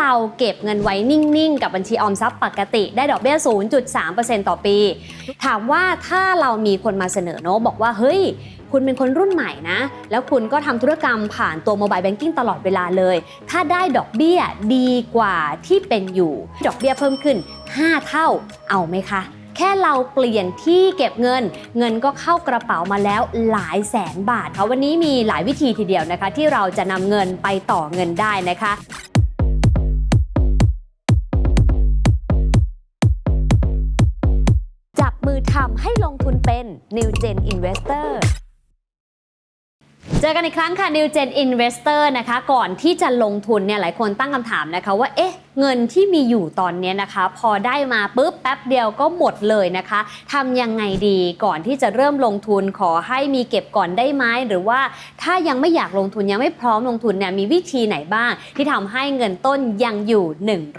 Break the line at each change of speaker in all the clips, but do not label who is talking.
เราเก็บเงินไว้นิ่ง ๆ กับบัญชีออมทรัพย์ปกติ ได้ดอกเบี้ย 0.3%ต่อปี ถามว่าถ้าเรามีคนมาเสนอเนอะบอกว่า เฮ้ย คุณเป็นคนรุ่นใหม่นะ แล้วคุณก็ทำธุรกรรมผ่านตัวโมบายแบงกิ้งตลอดเวลาเลย ถ้าได้ดอกเบี้ยดีกว่าที่เป็นอยู่ ดอกเบี้ยเพิ่มขึ้น 5 เท่า เอาไหมคะแค่เราเปลี่ยนที่เก็บเงิน เงินก็เข้ากระเป๋ามาแล้วหลายแสนบาทค่ะวันนี้มีหลายวิธีทีเดียวนะคะ ที่เราจะนำเงินไปต่อเงินได้นะคะ มือทำให้ลงทุนเป็น New Gen Investor เจอกันอีกครั้งค่ะ New Gen Investor นะคะ ก่อนที่จะลงทุนเนี่ยหลายคนตั้งคำถามนะคะว่า เอ๊ะ เงินที่มีอยู่ตอนนี้นะคะ พอได้มาปุ๊บแป๊บเดียวก็หมดเลยนะคะทำยังไงดีก่อนที่จะเริ่มลงทุนขอให้มีเก็บก่อนได้ไหมหรือว่าถ้ายังไม่อยากลงทุนยังไม่พร้อมลงทุนเนี่ยมีวิธีไหนบ้าง ที่ทำให้เงินต้นยังอยู่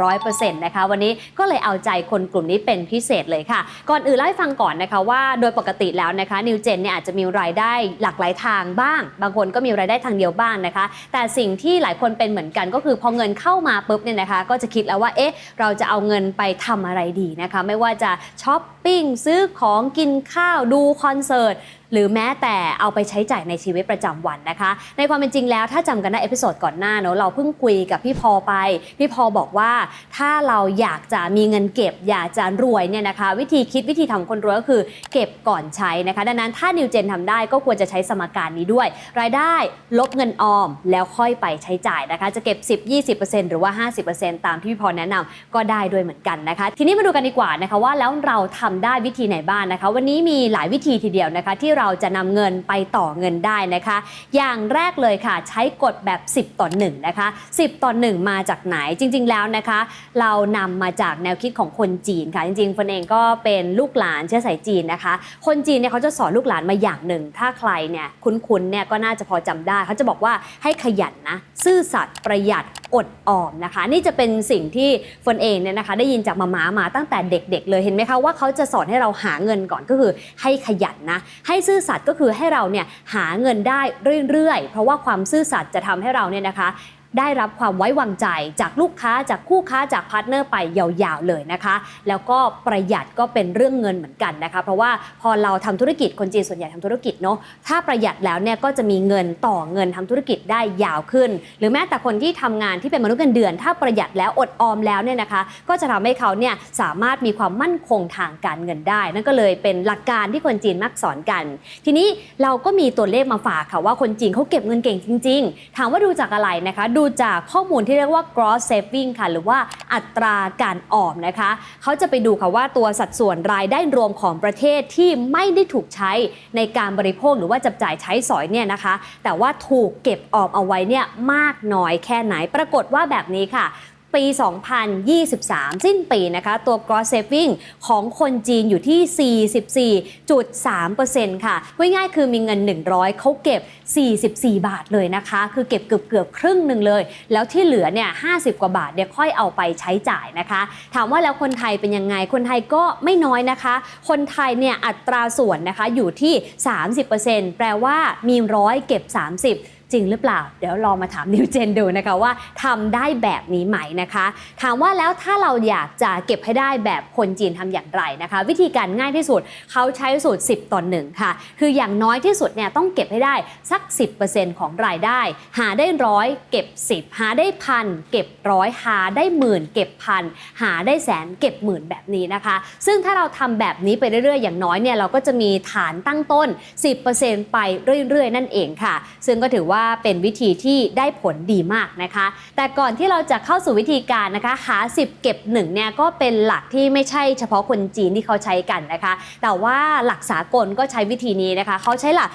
100%นะคะวันนี้ก็เลยเอาใจคนกลุ่มนี้เป็นพิเศษเลยค่ะ ก่อนอื่นเล่าให้ฟังก่อนนะคะว่าโดยปกติแล้วนะคะนิวเจนเนี่ยอาจจะมีรายได้หลากหลายทางบ้าง บางคนก็มีรายได้ทางเดียวบ้างนะคะ แต่สิ่งที่หลายคนเป็นเหมือนกันก็คือพอเงินเข้ามาปุ๊บเนี่ยนะคะก็จะคิดแล้วว่า เอ๊ะ เราจะเอาเงินไปทำอะไรดีนะคะ ไม่ว่าจะช้อปปิ้งซื้อของกินข้าวดูคอนเสิร์ต หรือแม้แต่เอาไปใช้จ่ายในชีวิตประจำวันนะคะ ในความเป็นจริงแล้วถ้าจำกันได้เอพิโซดก่อนหน้าเนอะเราเพิ่งคุยกับพี่พอไป พี่พอบอกว่าถ้าเราอยากจะมีเงินเก็บ อยากจะรวยเนี่ยนะคะ วิธีคิดวิธีทำของคนรวยก็คือเก็บก่อนใช้นะคะ ดังนั้นถ้านิวเจนทำได้ก็ควรจะใช้สมการนี้ด้วย รายได้ลบเงินออมแล้วค่อยไปใช้จ่ายนะคะ จะเก็บ 10-20%หรือว่า 50%ตามที่พี่พอแนะนำก็ได้ด้วยเหมือนกันนะคะ ทีนี้มาดูกันดีกว่านะคะว่าแล้วเราทำได้วิธีไหนบ้างนะคะ วันนี้มีหลายวิธีทีเดียวนะคะที่เราราจะนำเงินไปต่อเงินได้นะคะ อย่างแรกเลยค่ะ ใช้กฎแบบ 10 ต่อ1นะคะ10 ต่อ 1 มาจากไหนจริง ๆ แล้วนะคะ เรานำมาจากแนวคิดของคนจีนค่ะ จริงๆคนเองก็เป็นลูกหลานเชื้อสายจีนนะคะ คนจีนเนี่ยเขาจะสอนลูกหลานมาอย่างหนึ่ง ถ้าใครเนี่ยคุ้นๆเนี่ยก็น่าจะพอจำได้ เขาจะบอกว่าให้ขยันนะซื่อสัตย์ประหยัด อดออมนะคะ นี่จะเป็นสิ่งที่ฝนเองเนี่ยนะคะได้ยินจากมาม้ามาตั้งแต่เด็กๆ เลยเห็นไหมคะว่าเขาจะสอนให้เราหาเงินก่อนก็คือให้ขยันนะให้ซื่อสัตย์ก็คือให้เราเนี่ยหาเงินได้เรื่อยๆ เพราะว่าความซื่อสัตย์จะทำให้เราเนี่ยนะคะ ได้รับความไว้วางใจจากลูกค้าจากคู่ค้าจากพาร์ทเนอร์ไปยาวๆเลยนะคะ แล้วก็ประหยัดก็เป็นเรื่องเงินเหมือนกันนะคะ เพราะว่าพอเราทำธุรกิจคนจีนส่วนใหญ่ทำธุรกิจเนาะถ้าประหยัดแล้วเนี่ยก็จะมีเงินต่อเงินทำธุรกิจได้ยาวขึ้น หรือแม้แต่คนที่ทำงานที่เป็นมนุษย์เงินเดือน ถ้าประหยัดแล้วอดออมแล้วเนี่ยนะคะ ก็จะทำให้เขาเนี่ยสามารถมีความมั่นคงทางการเงินได้ นั่นก็เลยเป็นหลักการที่คนจีนมักสอนกัน ทีนี้เราก็มีตัวเลขมาฝากค่ะว่าคนจีนเขาเก็บเงินเก่งจริง ๆ ถามว่าดูจากอะไรนะคะดูจากข้อมูลที่เรียกว่า gross saving ค่ะ หรือว่าอัตราการออมนะคะ เขาจะไปดูค่ะว่าตัวสัดส่วนรายได้รวมของประเทศที่ไม่ได้ถูกใช้ในการบริโภคหรือว่าจับจ่ายใช้สอยเนี่ยนะคะ แต่ว่าถูกเก็บออมเอาไว้เนี่ยมากน้อยแค่ไหน ปรากฏว่าแบบนี้ค่ะ ปี 2023 สิ้นปีนะคะ ตัว gross saving ของคนจีนอยู่ที่ 44.3%ค่ะพูดง่ายๆคือมีเงิน 100 เขาเก็บ 44 บาทเลยนะคะ คือเก็บเกือบเกือบครึ่งหนึ่งเลย แล้วที่เหลือเนี่ย 50 กว่าบาทเนี่ยค่อยเอาไปใช้จ่ายนะคะ ถามว่าแล้วคนไทยเป็นยังไง คนไทยก็ไม่น้อยนะคะ คนไทยเนี่ยอัตราส่วนนะคะอยู่ที่ 30%แปลว่ามีร้อยเก็บ 30จริงหรือเปล่า เดี๋ยวลองมาถามนิวเจนดูนะคะว่าทำได้แบบนี้ไหมนะคะ ถามว่าแล้วถ้าเราอยากจะเก็บให้ได้แบบคนจีนทำอย่างไรนะคะ วิธีการง่ายที่สุดเขาใช้สูตร 10 ต่อ1ค่ะ คืออย่างน้อยที่สุดเนี่ยต้องเก็บให้ได้สัก 10%ของรายได้ หาได้ร้อยเก็บ 10 หาได้พันเก็บร้อยหาได้หมื่น เก็บพันหาได้แสนเก็บหมื่นแบบนี้นะคะ ซึ่งถ้าเราทำแบบนี้ไปเรื่อยๆ อย่างน้อยเนี่ยเราก็จะมีฐานตั้งต้น 10%ไปเรื่อยๆ นั่นเองค่ะ ซึ่งก็ถือว่าเป็นวิธีที่ได้ผลดีมากนะคะ แต่ก่อนที่เราจะเข้าสู่วิธีการนะคะหา 10 เก็บ1เนี่ยก็เป็นหลักที่ไม่ใช่เฉพาะคนจีนที่เขาใช้กันนะคะ แต่ว่าหลักสากลก็ใช้วิธีนี้นะคะ เขาใช้หลัก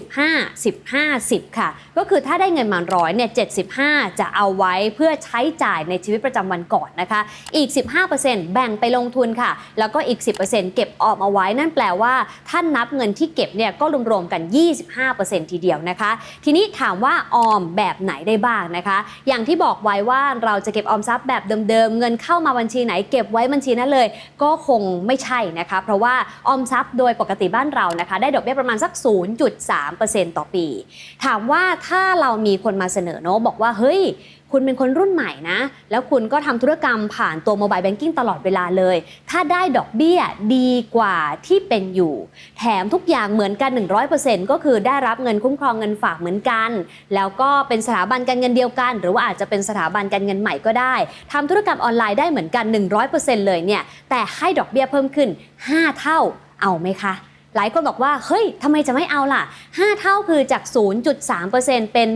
75 15 10 ค่ะ ก็คือถ้าได้เงินมาร้อยเนี่ย75 จะเอาไว้เพื่อใช้จ่ายในชีวิตประจำวันก่อนนะคะ อีก 15%แบ่งไปลงทุนค่ะ แล้วก็อีก 10%เก็บออมเอาไว้นั่นแปลว่าท่านนับเงินที่เก็บเนี่ยก็รวมๆกัน 25%ทีเดียวนะคะ ทีนี้ถามว่าออมแบบไหนได้บ้างนะคะ อย่างที่บอกไว้ว่าเราจะเก็บออมทรัพย์แบบเดิมๆ เงินเข้ามาบัญชีไหนเก็บไว้บัญชีนั้นเลย ก็คงไม่ใช่นะคะ เพราะว่าออมทรัพย์โดยปกติบ้านเรานะคะ ได้ดอกเบี้ยประมาณสัก 0.3%ต่อปี ถามว่าถ้าเรามีคนมาเสนอเนาะบอกว่าเฮ้ย คุณเป็นคนรุ่นใหม่นะ แล้วคุณก็ทำธุรกรรมผ่านตัวโมบายแบงกิ้งตลอดเวลาเลย ถ้าได้ดอกเบี้ยดีกว่าที่เป็นอยู่ แถมทุกอย่างเหมือนกัน 100%ก็คือได้รับเงินคุ้มครองเงินฝากเหมือนกัน แล้วก็เป็นสถาบันการเงินเดียวกัน หรือว่าอาจจะเป็นสถาบันการเงินใหม่ก็ได้ทำธุรกรรมออนไลน์ได้เหมือนกัน 100%เลยเนี่ย แต่ให้ดอกเบี้ยเพิ่มขึ้น 5 เท่า เอาไหมคะ หลายคนบอกว่า เฮ้ยทำไมจะไม่เอาล่ะ 5 เท่าคือจาก 0.3%เป็น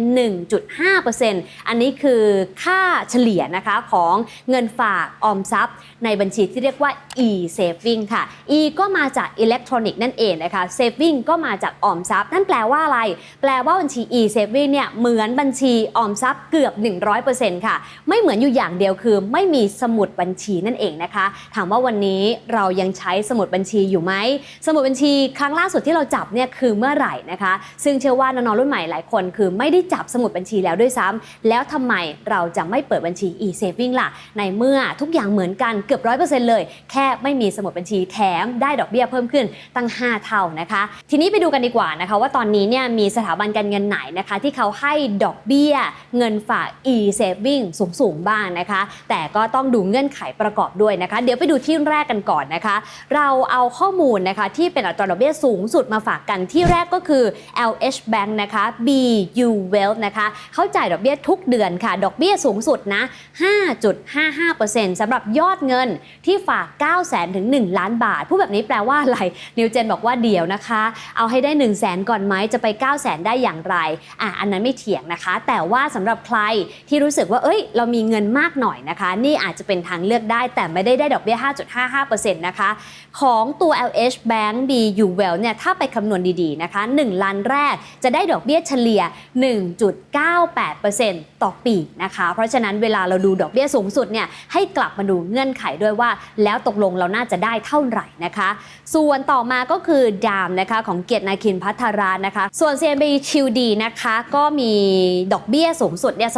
1.5%อันนี้คือค่าเฉลี่ยนะคะของเงินฝากออมทรัพย์ ในบัญชีที่เรียกว่า e-saving ค่ะ e ก็มาจากอิเล็กทรอนิกส์นั่นเองนะคะ saving ก็มาจากออมทรัพย์ นั่นแปลว่าอะไร แปลว่าบัญชี e-saving เนี่ยเหมือนบัญชีออมทรัพย์เกือบ 100%ค่ะ ไม่เหมือนอยู่อย่างเดียวคือ ไม่มีสมุดบัญชีนั่นเองนะคะ ถามว่าวันนี้เรายังใช้สมุดบัญชีอยู่ไหม สมุดบัญชีครั้งล่าสุดที่เราจับเนี่ยคือเมื่อไหร่นะคะ ซึ่งเชื่อว่าน้องๆรุ่นใหม่หลายคน คือไม่ได้จับสมุดบัญชีแล้วด้วยซ้ำแล้วทำไมเราจะไม่เปิดบัญชี e-saving ล่ะ ในเมื่อทุกอย่างเหมือนกันเกือบร้อยเปอร์เซ็นต์เลย แค่ไม่มีสมุดบัญชีแถมได้ดอกเบี้ยเพิ่มขึ้นตั้ง 5 เท่านะคะ ทีนี้ไปดูกันดีกว่านะคะ ว่าตอนนี้เนี่ยมีสถาบันการเงินไหนนะคะ ที่เขาให้ดอกเบี้ย เงินฝาก e-saving สูงๆบ้างนะคะ แต่ก็ต้องดูเงื่อนไขประกอบด้วยนะคะ เดี๋ยวไปดูที่แรกกันก่อนนะคะ เราเอาข้อมูลนะคะที่เป็นอัตราอกเบี้ยสูงสุดมาฝากกันที่แรกก็คือ LH Bank นะคะ BU Wealth นะคะเขาจ่ายดอกเบี้ยทุกเดือนค่ะ ดอกเบี้ยสูงสุดนะ 5.55%สำหรับยอดเงินที่ฝาก9 0 0 0 0 ถึง 1 ล้านบาท ผู้แบบนี้แปลว่าอะไร นิวเจนบอกว่าเดี๋ยวนะคะ เอาให้ได้ 1 0 0 0 0แสนก่อนไหมจะไป 9 0 0 0 0 0 ได้อย่างไรอะอันนั้นไม่เถียงนะคะ แต่ว่าสำหรับใครที่รู้สึกว่าเอ้ย เรามีเงินมากหน่อยนะคะ นี่อาจจะเป็นทางเลือกได้แต่ไม่ได้ได้ดอกเบี้ย 5.55%นะคะของตัว LH Bank BU Well เนี่ยถ้าไปคำนวณดีๆนะคะ 1 ล้านแรกจะได้ดอกเบี้ยเฉลี่ย 1.98%ต่อปีนะคะ เพราะฉะนั้นเวลาเราดูดอกเบี้ยสูงสุดเนี่ยให้กลับมาดูเงื่อนไขด้วยว่า แล้วตกลงเราน่าจะได้เท่าไหร่นะคะ ส่วนต่อมาก็คือดามนะคะของเกียรตินาคินพัทรานะคะ ส่วน CMB QD นะคะก็มีดอกเบี้ยสูงสุดเนี่ย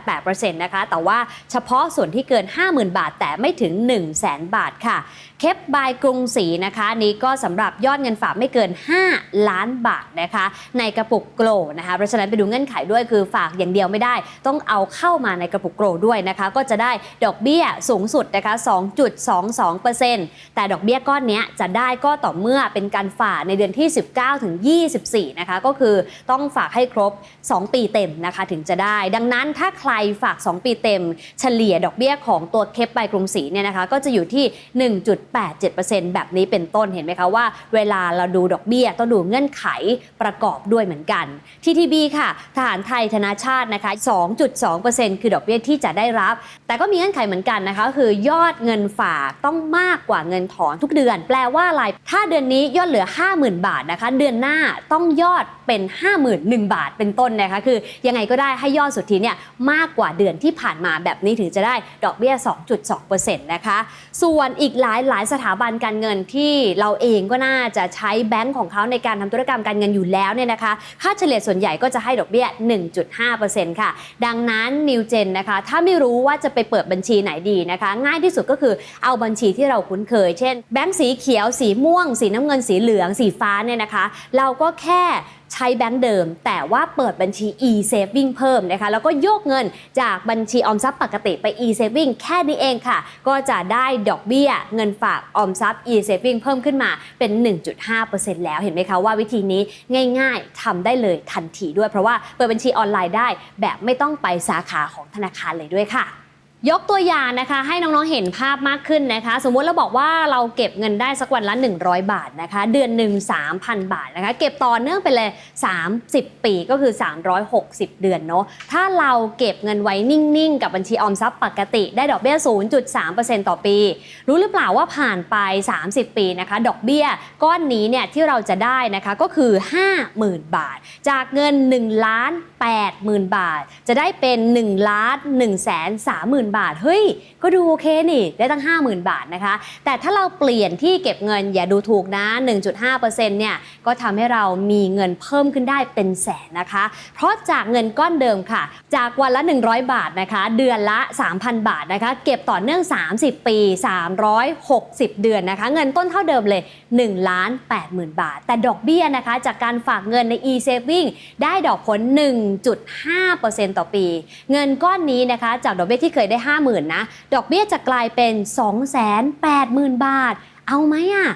2.88%นะคะ แต่ว่าเฉพาะส่วนที่เกิน 50,000 บาท แต่ไม่ถึง 1 0 0 0 0 0บาทค่ะ เคปบายกรุงศรีนะคะนี้ก็สำหรับยอดเงินฝากไม่เกิน 5 ล้านบาทนะคะ ในกระปุกโกลนะคะเพราะฉะนั้นไปดูเงื่อนไขด้วยคือฝากอย่างเดียวไม่ได้ ต้องเอาเข้ามาในกระปุกโกลด้วยนะคะ ก็จะได้ดอกเบี้ยสูงสุดนะคะ 2.22%แต่ดอกเบี้ยก้อนนี้จะได้ก็ต่อเมื่อเป็นการฝากในเดือนที่ 19ถึง24 นะคะ ก็คือต้องฝากให้ครบ 2 ปีเต็มนะคะถึงจะได้ ดังนั้นถ้าใครฝาก 2 ปีเต็ม เฉลี่ยดอกเบี้ยของตัวเคปบายกรุงศรีเนี่ยนะคะ ก็จะอยู่ที่1.87%แบบนี้เป็นต้นเห็นไหมคะว่า เวลาเราดูดอกเบี้ยต้องดูเงื่อนไขประกอบด้วยเหมือนกัน TTB ค่ะ ทหารไทยธนาชาตินะคะ 2.2%คือดอกเบี้ยที่จะได้รับ แต่ก็มีเงื่อนไขเหมือนกันนะคะคือยอดเงินฝากต้องมากกว่าเงินถอนทุกเดือน แปลว่าอะไรถ้าเดือนนี้ยอดเหลือ 50,000 บาทนะคะ เดือนหน้าต้องยอด เป็น 51,000 บาทเป็นต้นนะคะ คือยังไงก็ได้ให้ยอดสุทธิเนี่ยมากกว่าเดือนที่ผ่านมาแบบนี้ถึงจะได้ดอกเบี้ย 2.2%นะคะ ส่วนอีกหลายหลายสถาบันการเงินที่เราเองก็น่าจะใช้แบงก์ของเขาในการทำธุรกรรมการเงินอยู่แล้วเนี่ยนะคะ ค่าเฉลี่ยส่วนใหญ่ก็จะให้ดอกเบี้ย 1.5%ค่ะ ดังนั้นนิวเจนนะคะ ถ้าไม่รู้ว่าจะไปเปิดบัญชีไหนดีนะคะ ง่ายที่สุดก็คือเอาบัญชีที่เราคุ้นเคย เช่น แบงก์สีเขียว สีม่วง สีน้ำเงิน สีเหลือง สีฟ้าเนี่ยนะคะ เราก็แค่ ใช้แบงก์เดิม แต่ว่าเปิดบัญชี e-saving เพิ่มนะคะ แล้วก็โยกเงินจากบัญชีออมทรัพย์ปกติไป e-saving แค่นี้เองค่ะ ก็จะได้ดอกเบี้ยเงินฝากออมทรัพย์ e-saving เพิ่มขึ้นมาเป็น 1.5%แล้วเห็นไหมคะว่าวิธีนี้ง่าย ๆทำได้เลยทันทีด้วย เพราะว่าเปิดบัญชีออนไลน์ได้แบบไม่ต้องไปสาขาของธนาคารเลยด้วยค่ะ ยกตัวอย่างนะคะให้น้องๆเห็นภาพมากขึ้นนะคะ สมมติเราบอกว่าเราเก็บเงินได้สักวันละ 100 บาทนะคะ เดือนหนึ่ง3,000 บาทนะคะ เก็บต่อเนื่องไปเลย 30 ปีก็คือ 360 เดือนเนาะถ้าเราเก็บเงินไว้นิ่งๆ กับบัญชีออมทรัพย์ปกติ ได้ดอกเบี้ย 0.3%ต่อปี รู้หรือเปล่าว่าผ่านไป 30 ปีนะคะ ดอกเบี้ยก้อนนี้เนี่ยที่เราจะได้นะคะก็คือ 50,000 บาท จากเงิน1ล้าน80,000 บาท จะได้เป็น1ล้าน1แสน30,000 0,000 บาท เฮ้ย ก็ดูโอเคนี่ ได้ตั้ง 50,000 บาทนะคะ แต่ถ้าเราเปลี่ยนที่เก็บเงินอย่าดูถูกนะ 1.5%เนี่ย ก็ทำให้เรามีเงินเพิ่มขึ้นได้เป็นแสนนะคะ เพราะจากเงินก้อนเดิมค่ะ จากวันละ 100 บาทนะคะ เดือนละ 3,000 บาทนะคะ เก็บต่อเนื่อง 30 ปี 360 เดือนนะคะ เงินต้นเท่าเดิมเลย1ล้าน80,000 บาท แต่ดอกเบี้ยนะคะ จากการฝากเงินใน e-saving ได้ดอกผล 1.5%ต่อปี เงินก้อนนี้นะคะ จากดอกเบี้ยที่เคยได้50,000นะ ดอกเบี้ยจะกลายเป็น 280,000 บาท เอาไหมอะ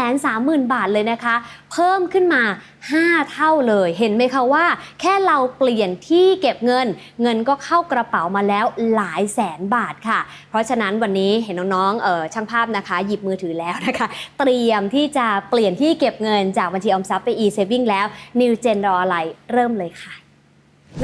230,000 บาทเลยนะคะ เพิ่มขึ้นมา 5 เท่าเลย เห็นไหมคะว่า แค่เราเปลี่ยนที่เก็บเงิน เงินก็เข้ากระเป๋ามาแล้วหลายแสนบาทค่ะ เพราะฉะนั้นวันนี้เห็นน้องๆเออช่างภาพนะคะ หยิบมือถือแล้วนะคะ เตรียมที่จะเปลี่ยนที่เก็บเงินจากบัญชีออมทรัพย์ไป e-saving แล้ว New Gen รออะไรเริ่มเลยค่ะ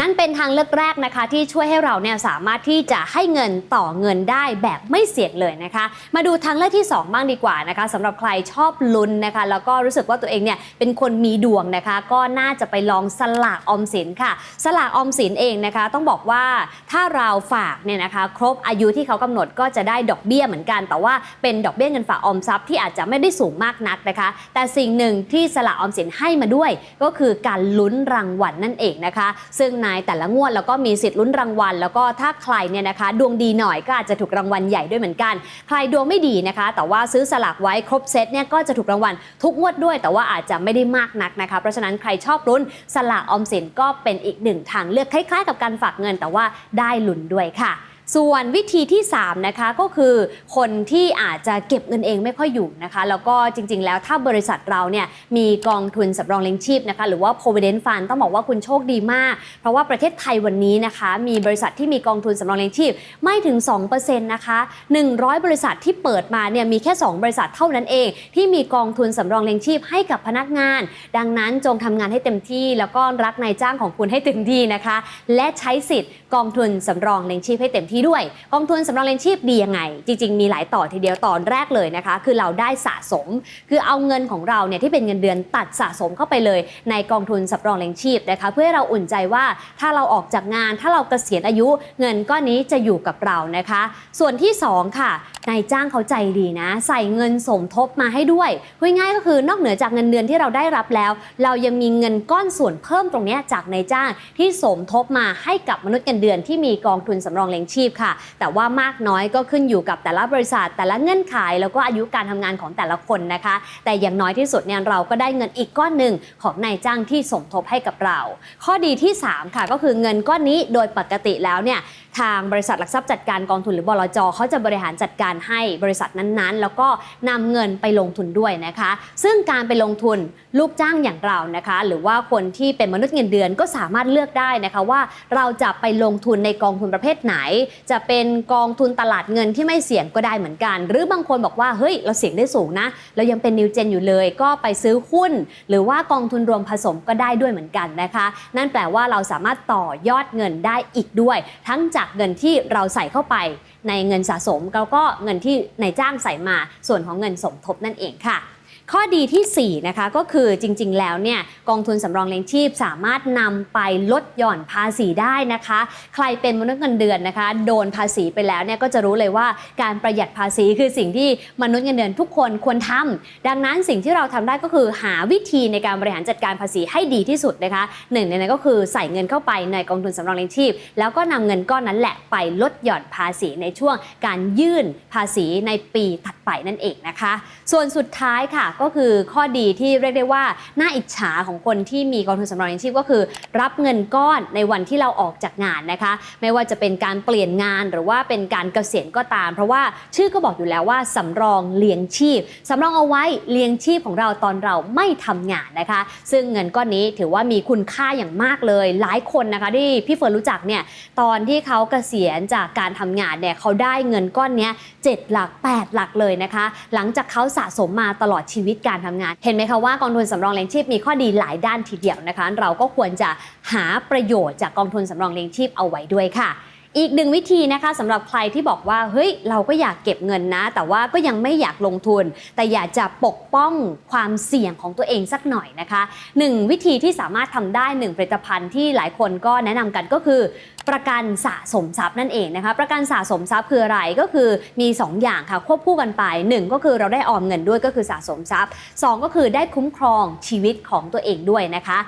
นั่นเป็นทางเลือกแรกนะคะ ที่ช่วยให้เราเนี่ยสามารถที่จะให้เงินต่อเงินได้แบบไม่เสี่ยงเลยนะคะ มาดูทางเลือกที่ 2 บ้างดีกว่านะคะสำหรับใครชอบลุ้นนะคะ แล้วก็รู้สึกว่าตัวเองเนี่ยเป็นคนมีดวงนะคะ ก็น่าจะไปลองสลากออมสินค่ะ สลากออมสินเองนะคะ ต้องบอกว่าถ้าเราฝากเนี่ยนะคะ ครบอายุที่เขากำหนดก็จะได้ดอกเบี้ยเหมือนกัน แต่ว่าเป็นดอกเบี้ยเงินฝากออมทรัพย์ที่อาจจะไม่ได้สูงมากนักนะคะ แต่สิ่งหนึ่งที่สลากออมสินให้มาด้วย ก็คือการลุ้นรางวัลนั่นเองนะคะ ซึ่งนายแต่ละงวดแล้วก็มีสิทธิ์ลุ้นรางวัล แล้วก็ถ้าใครเนี่ยนะคะ ดวงดีหน่อยก็อาจจะถูกรางวัลใหญ่ด้วยเหมือนกัน ใครดวงไม่ดีนะคะ แต่ว่าซื้อสลากไว้ครบเซตเนี่ยก็จะถูกรางวัลทุกงวดด้วย แต่ว่าอาจจะไม่ได้มากนักนะคะ เพราะฉะนั้นใครชอบลุ้นสลากออมสินก็เป็นอีกหนึ่งทางเลือกคล้ายๆ กับการฝากเงิน แต่ว่าได้ลุ้นด้วยค่ะ ส่วนวิธีที่ 3 นะคะก็คือคนที่อาจจะเก็บเงินเองไม่ค่อยอยู่นะคะ แล้วก็จริง ๆ แล้วถ้าบริษัทเราเนี่ยมีกองทุนสำรองเลี้ยงชีพนะคะ หรือว่า provident fund ต้องบอกว่าคุณโชคดีมาก เพราะว่าประเทศไทยวันนี้นะคะ มีบริษัทที่มีกองทุนสำรองเลี้ยงชีพไม่ถึง 2%นะคะ100 บริษัทที่เปิดมาเนี่ยมีแค่ 2 บริษัทเท่านั้นเอง ที่มีกองทุนสำรองเลี้ยงชีพให้กับพนักงาน ดังนั้นจงทำงานให้เต็มที่แล้วก็รักนายจ้างของคุณให้เต็มที่นะคะ และใช้สิทธิ์กองทุนสำรองเลี้ยงชีพให้เต็มที่ด้วย กองทุนสำรองเลี้ยงชีพดียังไง จริง ๆ มีหลายต่อทีเดียวตอนแรกเลยนะคะ คือเราได้สะสม คือเอาเงินของเราเนี่ยที่เป็นเงินเดือนตัดสะสมเข้าไปเลย ในกองทุนสำรองเลี้ยงชีพนะคะ เพื่อให้เราอุ่นใจว่าถ้าเราออกจากงาน ถ้าเราเกษียณอายุ เงินก้อนนี้จะอยู่กับเรานะคะ ส่วนที่สองค่ะนายจ้างเขาใจดีนะ ใส่เงินสมทบมาให้ด้วยพูดง่ายๆก็คือนอกเหนือจากเงินเดือนที่เราได้รับแล้ว เรายังมีเงินก้อนส่วนเพิ่มตรงนี้จากนายจ้างที่สมทบมาให้กับมนุษย์เงินเดือนที่มีกองทุนสำรองเลี้ยงชีพค่ะ แต่ว่ามากน้อยก็ขึ้นอยู่กับแต่ละบริษัท แต่ละเงื่อนไข แล้วก็อายุการทำงานของแต่ละคนนะคะ แต่อย่างน้อยที่สุดเนี่ยเราก็ได้เงินอีกก้อนหนึ่งของนายจ้างที่สมทบให้กับเรา ข้อดีที่ 3 ค่ะก็คือเงินก้อนนี้โดยปกติแล้วเนี่ยทางบริษัทหลักทรัพย์จัดการกองทุนหรือบลจเขาจะบริหารจัดการให้บริษัทนั้นๆ แล้วก็นำเงินไปลงทุนด้วยนะคะ ซึ่งการไปลงทุนลูกจ้างอย่างเรานะคะ หรือว่าคนที่เป็นมนุษย์เงินเดือนก็สามารถเลือกได้นะคะว่าเราจะไปลงทุนในกองทุนประเภทไหนจะเป็นกองทุนตลาดเงินที่ไม่เสี่ยงก็ได้เหมือนกัน หรือบางคนบอกว่าเฮ้ยเราเสี่ยงได้สูงนะ เรายังเป็นนิวเจนอยู่เลย ก็ไปซื้อหุ้น หรือว่ากองทุนรวมผสมก็ได้ด้วยเหมือนกันนะคะ นั่นแปลว่าเราสามารถต่อยอดเงินได้อีกด้วย ทั้งจากเงินที่เราใส่เข้าไปในเงินสะสมแล้วก็เงินที่นายจ้างใส่มาส่วนของเงินสมทบนั่นเองค่ะ ข้อดีที่ 4 นะคะก็คือจริงๆ แล้วเนี่ยกองทุนสำรองเลี้ยงชีพสามารถนำไปลดหย่อนภาษีได้นะคะ ใครเป็นมนุษย์เงินเดือนนะคะ โดนภาษีไปแล้วเนี่ยก็จะรู้เลยว่าการประหยัดภาษีคือสิ่งที่มนุษย์เงินเดือนทุกคนควรทำดังนั้นสิ่งที่เราทำได้ก็คือหาวิธีในการบริหารจัดการภาษีให้ดีที่สุดนะคะหนึ่งในนั้นก็คือใส่เงินเข้าไปในกองทุนสำรองเลี้ยงชีพ แล้วก็นำเงินก้อนนั้นแหละไปลดหย่อนภาษีในช่วงการยื่นภาษีในปีถัด ไปนั่นเองนะคะ ส่วนสุดท้ายค่ะก็คือข้อดีที่เรียกได้ว่าน่าอิจฉาของคนที่มีกองทุนสำรองเลี้ยงชีพก็คือ รับเงินก้อนในวันที่เราออกจากงานนะคะ ไม่ว่าจะเป็นการเปลี่ยนงานหรือว่าเป็นการเกษียณก็ตาม เพราะว่าชื่อก็บอกอยู่แล้วว่าสำรองเลี้ยงชีพสำรองเอาไว้เลี้ยงชีพของเราตอนเราไม่ทำงานนะคะ ซึ่งเงินก้อนนี้ถือว่ามีคุณค่าอย่างมากเลย หลายคนนะคะที่พี่เฟิร์นรู้จักเนี่ยตอนที่เขาเกษียณจากการทำงานเนี่ยเขาได้เงินก้อนนี้ย7หลัก 8 หลักเลยนะคะ หลังจากเขาสะสมมาตลอดชีวิตการทำงาน เห็นไหมคะว่ากองทุนสำรองเลี้ยงชีพมีข้อดีหลายด้านทีเดียวนะคะ เราก็ควรจะหาประโยชน์จากกองทุนสำรองเลี้ยงชีพเอาไว้ด้วยค่ะ อีกหนึ่งวิธีนะคะสำหรับใครที่บอกว่าเฮ้ยเราก็อยากเก็บเงินนะ แต่ว่าก็ยังไม่อยากลงทุน แต่อยากจะปกป้องความเสี่ยงของตัวเองสักหน่อยนะคะหนึ่งวิธีที่สามารถทำได้หนึ่งผลิตภัณฑ์ที่หลายคนก็แนะนำกันก็คือ ประกันสะสมทรัพย์นั่นเองนะคะประกันสะสมทรัพย์คืออะไรก็คือมี 2 อย่างค่ะควบคู่กันไป 1 ก็คือเราได้ออมเงินด้วยก็คือสะสมทรัพย์ 2 ก็คือได้คุ้มครองชีวิตของตัวเองด้วยนะคะ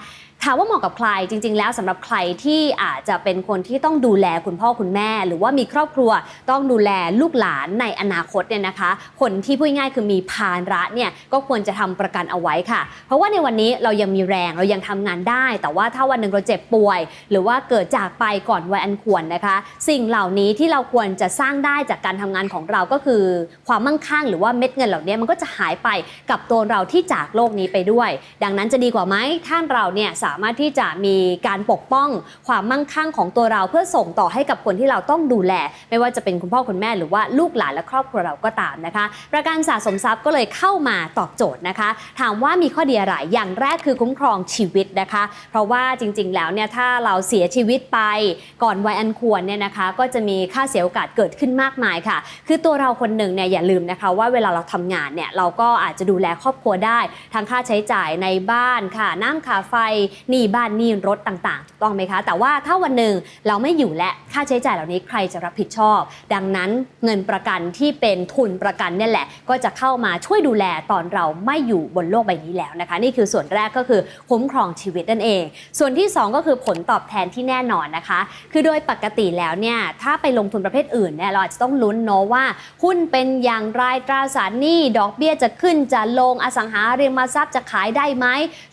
ถามว่าเหมาะกับใครจริง ๆ แล้วสำหรับใครที่อาจจะเป็นคนที่ต้องดูแลคุณพ่อคุณแม่ หรือว่ามีครอบครัวต้องดูแลลูกหลานในอนาคตเนี่ยนะคะ คนที่พูดง่ายคือมีภาระเนี่ยก็ควรจะทำประกันเอาไว้ค่ะ เพราะว่าในวันนี้เรายังมีแรงเรายังทำงานได้ แต่ว่าถ้าวันหนึ่งเราเจ็บป่วย หรือว่าเกิดจากไปก่อนวัยอันควรนะคะ สิ่งเหล่านี้ที่เราควรจะสร้างได้จากการทำงานของเราก็คือ ความมั่งคั่งหรือว่าเม็ดเงินเหล่านี้มันก็จะหายไปกับตัวเราที่จากโลกนี้ไปด้วย ดังนั้นจะดีกว่าไหมถ้าเราเนี่ยสามารถที่จะมีการปกป้องความมั่งคั่งของตัวเราเพื่อส่งต่อให้กับคนที่เราต้องดูแล ไม่ว่าจะเป็นคุณพ่อคุณแม่หรือว่าลูกหลานและครอบครัวเราก็ตามนะคะ ประกันสะสมทรัพย์ก็เลยเข้ามาตอบโจทย์นะคะ ถามว่ามีข้อดีอะไรอย่างแรกคือคุ้มครองชีวิตนะคะ เพราะว่าจริง ๆ แล้วเนี่ยถ้าเราเสียชีวิตไปก่อนวัยอันควรเนี่ยนะคะ ก็จะมีค่าเสียโอกาสเกิดขึ้นมากมายค่ะ คือตัวเราคนหนึ่งเนี่ยอย่าลืมนะคะว่าเวลาเราทำงานเนี่ยเราก็อาจจะดูแลครอบครัวได้ทั้งค่าใช้จ่ายในบ้านค่ะ น้ำค่าไฟหนี้บ้านหนี้รถต่างๆถูกต้องไหมคะ แต่ว่าถ้าวันหนึ่งเราไม่อยู่และค่าใช้จ่ายเหล่านี้ใครจะรับผิดชอบ ดังนั้นเงินประกันที่เป็นทุนประกันเนี่ยแหละ ก็จะเข้ามาช่วยดูแลตอนเราไม่อยู่บนโลกใบนี้แล้วนะคะ นี่คือส่วนแรกก็คือคุ้มครองชีวิตนั่นเอง ส่วนที่ 2 ก็คือผลตอบแทนที่แน่นอนนะคะ คือโดยปกติแล้วเนี่ยถ้าไปลงทุนประเภทอื่นเนี่ยเราอาจจะต้องลุ้นเนาะว่า หุ้นเป็นอย่างไรตราสารหนี้ดอกเบี้ยจะขึ้นจะลงอสังหาริมทรัพย์จะขายได้ไหม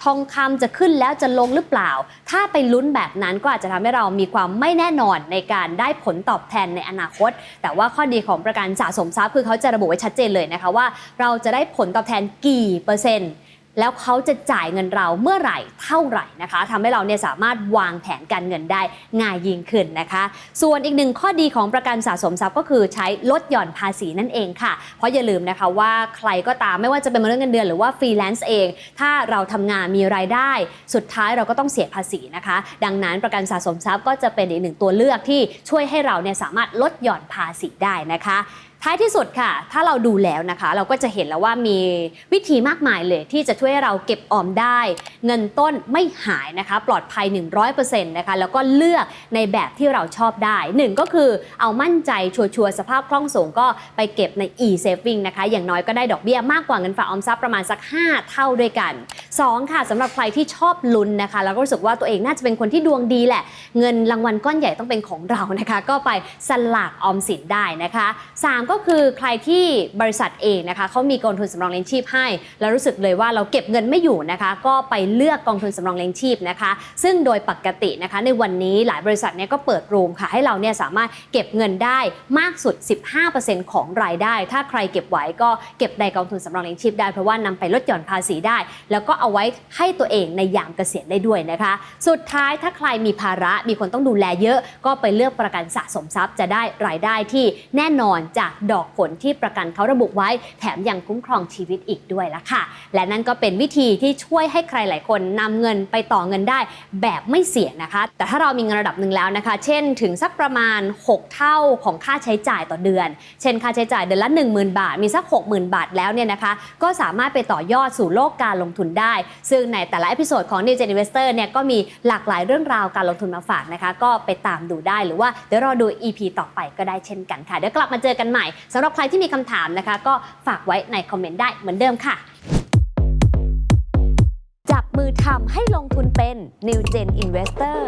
ทองคำจะขึ้นแล้วจะลงหรือเปล่า ถ้าไปลุ้นแบบนั้นก็อาจจะทำให้เรามีความไม่แน่นอนในการได้ผลตอบแทนในอนาคต แต่ว่าข้อดีของประกันสะสมทรัพย์คือเขาจะระบุไว้ชัดเจนเลยนะคะว่า เราจะได้ผลตอบแทนกี่เปอร์เซ็นต์ แล้วเขาจะจ่ายเงินเราเมื่อไหร่เท่าไหร่นะคะทำให้เราเนี่ยสามารถวางแผนการเงินได้ง่ายยิ่งขึ้นนะคะ ส่วนอีกหนึ่งข้อดีของประกันสะสมทรัพย์ก็คือใช้ลดหย่อนภาษีนั่นเองค่ะ เพราะอย่าลืมนะคะว่าใครก็ตามไม่ว่าจะเป็นมนุษย์เงินเดือนหรือว่าฟรีแลนซ์เอง ถ้าเราทำงานมีรายได้ สุดท้ายเราก็ต้องเสียภาษีนะคะ ดังนั้นประกันสะสมทรัพย์ก็จะเป็นอีกหนึ่งตัวเลือกที่ช่วยให้เราเนี่ยสามารถลดหย่อนภาษีได้นะคะ ท้ายที่สุดค่ะ ถ้าเราดูแล้วนะคะ เราก็จะเห็นแล้วว่ามีวิธีมากมายเลย ที่จะช่วยให้เราเก็บออมได้ เงินต้นไม่หายนะคะ ปลอดภัย 100%นะคะ แล้วก็เลือกในแบบที่เราชอบได้หนึ่งก็คือเอามั่นใจชัวร์ๆสภาพคล่องสูงก็ไปเก็บใน e-saving นะคะ อย่างน้อยก็ได้ดอกเบี้ยมากกว่าเงินฝากออมทรัพย์ประมาณสัก 5 เท่าด้วยกัน 2 ค่ะสำหรับใครที่ชอบลุ้นนะคะ แล้วก็รู้สึกว่าตัวเองน่าจะเป็นคนที่ดวงดีแหละ เงินรางวัลก้อนใหญ่ต้องเป็นของเรานะคะ ก็ไปสลากออมสินได้นะคะ 3 ก็็คือใครที่บริษัทเองนะคะเขามีกองทุนสำรองเลี้ยงชีพให้ แล้วรู้สึกเลยว่าเราเก็บเงินไม่อยู่นะคะ ก็ไปเลือกกองทุนสำรองเลี้ยงชีพนะคะ ซึ่งโดยปกตินะคะในวันนี้หลายบริษัทเนี่ยก็เปิดรูมค่ะให้เราเนี่ยสามารถเก็บเงินได้มากสุด 15%ของรายได้ ถ้าใครเก็บไว้ก็เก็บในกองทุนสำรองเลี้ยงชีพได้เพราะว่านำไปลดหย่อนภาษีได้ แล้วก็เอาไว้ให้ตัวเองในยามเกษียณได้ด้วยนะคะ สุดท้ายถ้าใครมีภาระมีคนต้องดูแลเยอะ ก็ไปเลือกประกันสะสมทรัพย์จะได้รายได้ที่แน่นอนจากดอกผลที่ประกันเขาระบุไว้ แถมยังคุ้มครองชีวิตอีกด้วยละค่ะ และนั่นก็เป็นวิธีที่ช่วยให้ใครหลายคนนำเงินไปต่อเงินได้แบบไม่เสี่ยงนะคะ แต่ถ้าเรามีเงินระดับหนึ่งแล้วนะคะ เช่น ถึงสักประมาณ 6 เท่าของค่าใช้จ่ายต่อเดือน เช่น ค่าใช้จ่ายเดือนละ 10,000 บาท มีสัก 60,000 บาทแล้วเนี่ยนะคะ ก็สามารถไปต่อยอดสู่โลกการลงทุนได้ ซึ่งในแต่ละเอพิโซดของ New Gen Investor เนี่ยก็มีหลากหลายเรื่องราวการลงทุนมาฝากนะคะ ก็ไปตามดูได้หรือว่าเดี๋ยวรอดู EP ต่อไปก็ได้เช่นกันค่ะ เดี๋ยวกลับมาเจอกันใหม่ม่สำหรับใครที่มีคำถามนะคะ ก็ฝากไว้ในคอมเมนต์ได้เหมือนเดิมค่ะจับมือทำให้ลงทุนเป็น New Gen Investor